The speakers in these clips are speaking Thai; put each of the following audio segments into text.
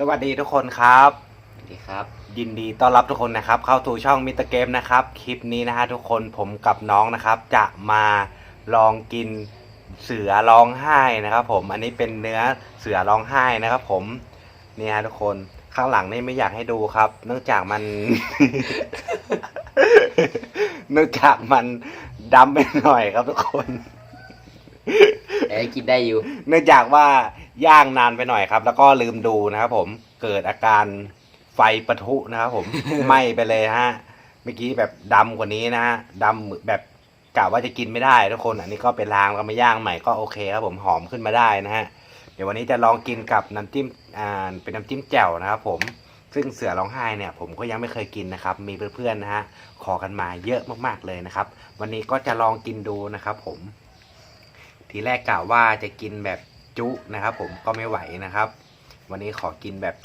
สวัสดีทุกคนครับ สวัสดีครับ ยินดีต้อนรับทุกคนนะครับ เข้าสู่ช่องมิสเตอร์เกมนะครับ คลิปนี้นะฮะทุกคนผมกับน้องนะครับ จะมาลองกินเสือร้องไห้นะครับ ผม อันนี้เป็นเนื้อเสือร้องไห้นะครับ ผม นี่ฮะทุกคน ข้างหลังนี่ไม่อยากให้ดูครับ เนื่องจากมัน เนื่องจากมันดำไปหน่อยครับทุกคนแต่กินได้อยู่ เนื่องจากว่า ย่างนานไปหน่อยครับ แล้วก็ลืมดูนะครับผมเกิดอาการไฟปะทุนะครับผม ไหม้ไปเลยฮะเมื่อกี้แบบดำกว่านี้นะฮะดำแบบกะว่าจะกินไม่ได้ทุกคนอันนี้ก็ไปล้างแล้วมาย่างใหม่ก็โอเคครับผมหอมขึ้นมาได้นะฮะเดี๋ยววันนี้จะลองกินกับน้ำจิ้มอ่าเป็นน้ำจิ้มแจ่วนะครับผมซึ่งเสือร้องไห้เนี่ยผมก็ยังไม่เคยกินนะครับ มีเพื่อนๆนะฮะขอกันมาเยอะมากๆเลยนะครับ วันนี้ก็จะลองกินดูนะครับผม ทีแรกกะว่าจะกินแบบ จุนะครับ ผมก็ไม่ไหวนะครับ วันนี้ขอกินแบบ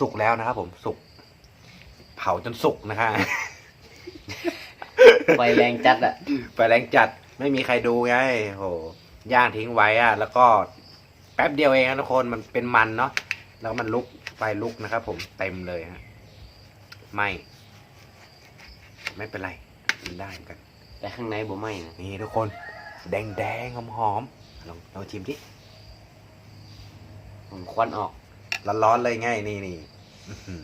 สุกแล้วนะครับ ผมสุก เผาจนสุกนะฮะไฟแรงจัดอะไฟแรงจัดไม่มีใครดูไงโหย่างทิ้งไว้อะแล้วก็แป๊บเดียวเองนะทุกคนมันเป็นมันเนาะแล้วมันลุกไฟลุกนะครับ ผมเต็มเลยฮะไม่ ไม่เป็นไรกินได้เหมือนกัน แต่ข้างในบ่ไหม้นะนี่ทุกคน แดงแดงหอมหอมๆ ลองลองชิมดิผมควันออกร้อนๆเลยไง่ายนี่นี่อื้อหือ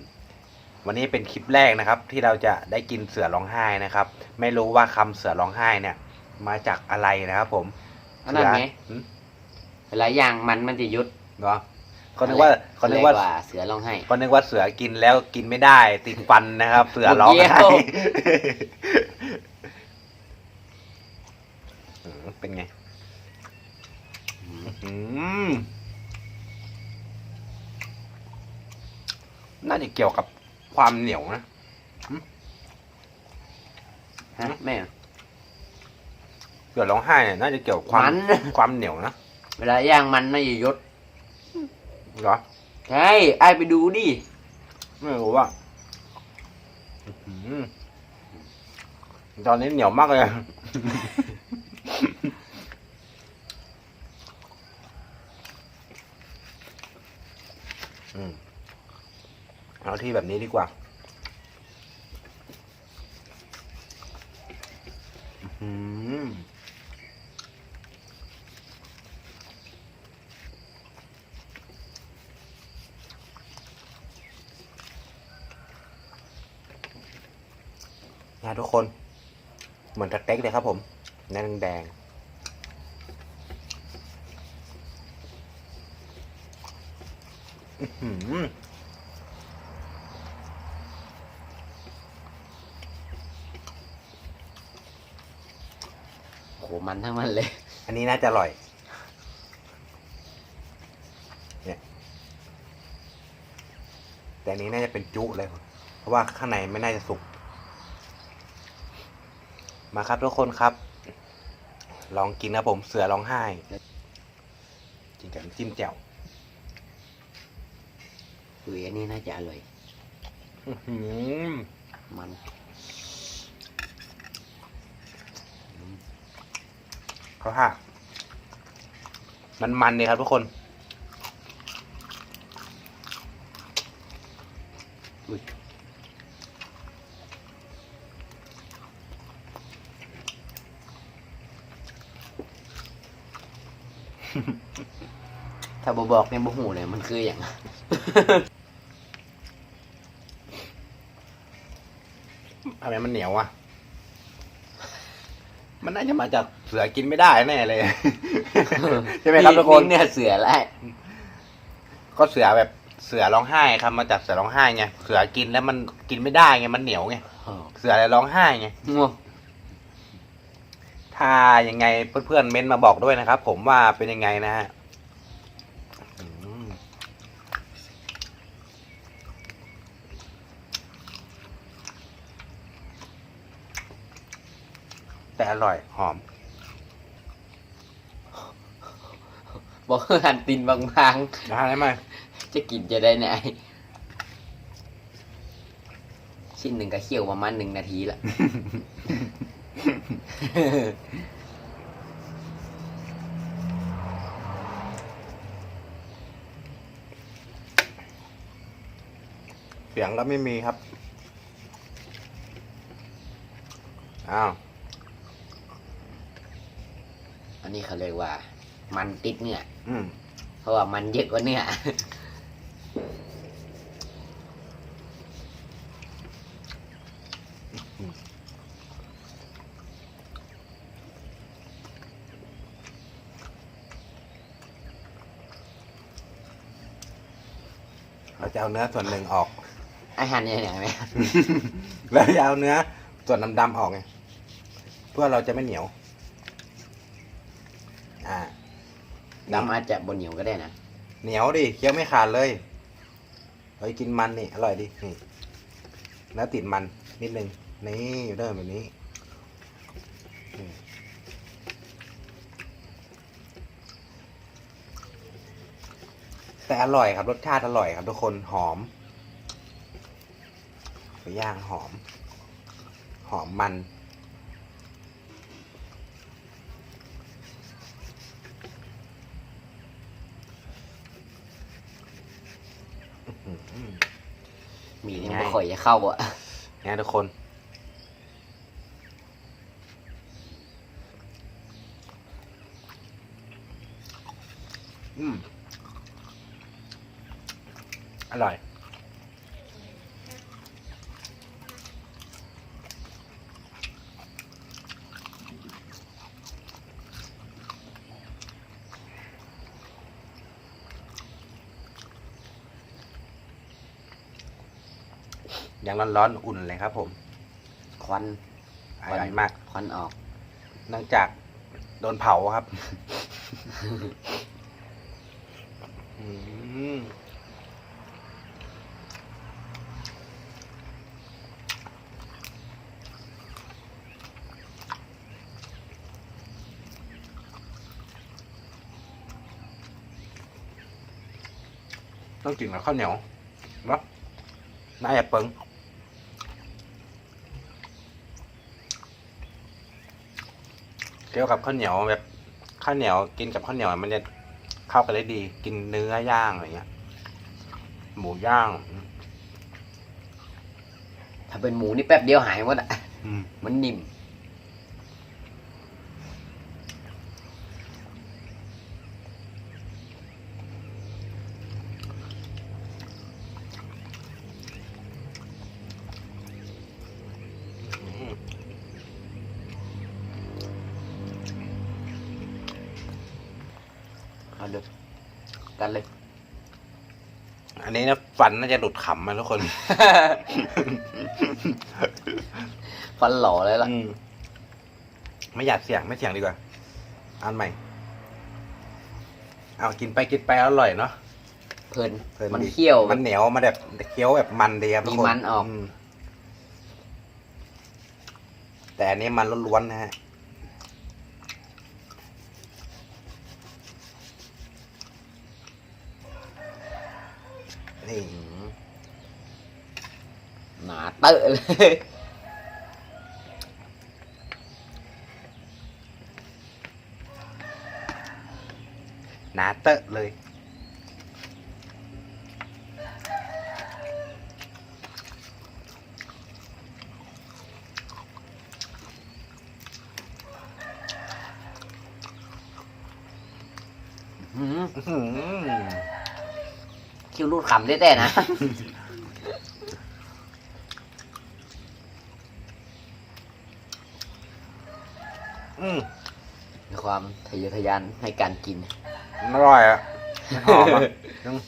วันนี้เป็นคลิปแรกนะครับ ที่เราจะได้กินเสือร้องไห้นะครับ ไม่รู้ว่าคำเสือร้องไห้เนี่ย มาจากอะไรนะครับ ผมอันนั้นไงหืมเวลาย่างมันมันจะยุดเหรอเขานึกว่าเขานึกว่ารียเสือร้องไห้เขานึกว่าเสือกินแล้วกินไม่ได้ ติดฟันนะครับ เสือร้องไห้เยี่ยวอืมเป็นไง อืมน่าจะเกี่ยวกับความเหนียวนะฮะแม่เสือร้องไห้เนี่ยน่าจะเกี่ยวกับความมัน ความเหนียวนะเวลาย่างมันน่าจะยุดเหรอใช่ไอ้ไปดูดิ ไม่รู้ว่าอื้อหือตอนนี้เหนียวมากเลย เอาที่แบบนี้ดีกว่าอืมนะทุกคน เหมือนสเต็กเลยครับผมเนื้อแดงอื้อหือ โอ้โหมัน ทั้งมันเลย อันนี้น่าจะอร่อย เนี่ย แต่อันนี้น่าจะเป็นจุเลย เพราะว่าข้างในไม่น่าจะสุก มาครับทุกคนครับ ลองกินนะผมเสือร้องไห้ กินกับน้ำจิ้มแจ่วอุ้ยอันนี้น่าจะอร่อย อื้อหือ มัน เขาหักมันมันเลยครับทุกคนถ้าบบอกเนี่ยบ่หูเลยมันคืออย่างทำไมมันเหนียวอะ มันน่าจะมาจากเสือกินไม่ได้แน่เลย ใช่ไหมครับทุกคนเนี่ยเสือแล้วก็เสือแบบเสือร้องไห้ครับมาจากเสือร้องไห้ไงเสือกินแล้วมันกินไม่ได้ไงมันเหนียวไงเสืออะไรร้องไห้ไงง่วงถ้ายังไงเพื่อนๆเม้นต์มาบอกด้วยนะครับ ผมว่าเป็นยังไงนะฮะอืม แต่อร่อยหอม บอกว่าหันตินบางนะฮะได้ไหมๆ จะกินจะได้ไหนชิ้นหนึ่งก็เคี่ยวประมาณหนึ่งนาทีละอสียงก็ไม่มีครับ อ้าว อันนี้เขาเรียกว่า มันติดเนื้ออืมเพราะว่ามันเยอะกว่าเนื้อ เราจะเอาเนื้อส่วนหนึ่งออก อาหารเนี่ยอย่างไรแล้วจะเอาเนื้อส่วนดำๆออกไงเพื่อเราจะไม่เหนียว อ่าดำอาจจะบนเหนียวก็ได้นะเหนียวดิเคี้ยวไม่ขาดเลยเฮ้ยกินมันนี่อร่อยดินี่เนื้อติดมันนิดนึงนี่เริ่มแบบนี้นี่แต่อร่อยครับรสชาติอร่อยครับทุกคนหอมไปย่างหอม หอมมัน อื้อหือ มีนี่ไงไม่ค่อยจะเข้าอะเนี่ยทุกคน อืม อร่อย ยังร้อนๆอุ่นเลยครับ ผมควันอร่อยมาก ควันออก เนื่องจากโดนเผาครับอืมต้องกินกับข้าวเหนียวเนาะน่าจะเปิง เกี่ยวกับข้าวเหนียวแบบข้าวเหนียวกินกับข้าวเหนียวมันจะเข้ากันได้ดี กินเนื้อย่างอะไรเงี้ย หมูย่าง ถ้าเป็นหมูนี่แป๊บเดียวหายหมดอะ อืม มันนิ่ม เอาเลยกันเลย อันนี้นะฟันน่าจะหลุดขำมาทุกคน ฟันหล่อเลยล่ะ อืมไม่อยากเสี่ยงไม่เสี่ยงดีกว่าอันใหม่ เอากินไปกินไปอร่อยเนาะเพลินเพลินมันดีเคี่ยว มันเหนียวมาแบบเคี้ยวแบบมันดีครับทุกคนมีมันออก มแต่อันนี้มันล้วนๆนะฮะ นี่อืมหนาเต คิ้วรูดขำได้แต่นะอืมมีความทะเยอทะยานให้การกิน อร่อยอะหอมอะอืม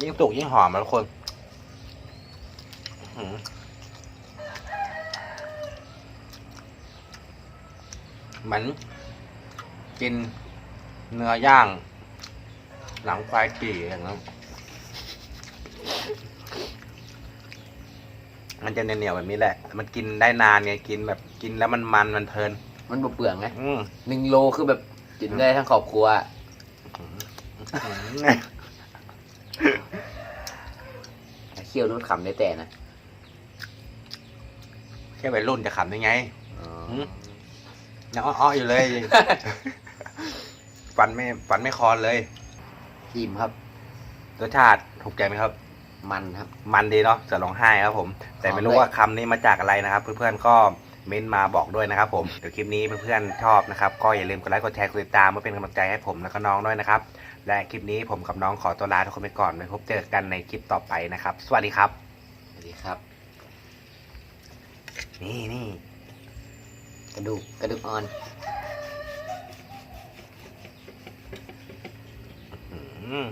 ยิ่งสุกยิ่งหอมอะทุกคนอื้อหือเหมือนกิน เนื้อย่าง หลังควายกี่อย่างนั้นมันจะเหนียวๆแบบนี้แหละ มันกินได้นานไง กินแบบกินแล้วมันมันมันเพลิน มันบ่เปลืองไงอืมหนึ่งโลคือแบบกินได้ทั้งครอบครัวเคี่ยวรูดขำได้แต่นะแค่วัยรุ่นจะขำได้ไงอ๋อหืมยังอ้อๆอยู่เลย ฟันไม่ฟันไม่คอนเลยอิ่มครับ รสชาติถูกใจไหมครับ มันครับ มันดีเนาะจะร้องไห้ครับผม แต่ไม่รู้ด้วยว่าคำนี้มาจากอะไรนะครับ เพื่อนๆก็เม้นต์มาบอกด้วยนะครับผม เดี๋ยวคลิปนี้เพื่อนๆชอบนะครับ ก็อย่าลืมกดไลค์กดแชร์กดติดตามเพื่อเป็นกำลังใจให้ผมแล้วก็น้องด้วยนะครับ และคลิปนี้ผมกับน้องขอตัวลาทุกคนไปก่อนไว้พบเจอกันในคลิปต่อไปนะครับ สวัสดีครับ สวัสดีครับ นี่นี่กระดูกกระดูกอ่อน อืม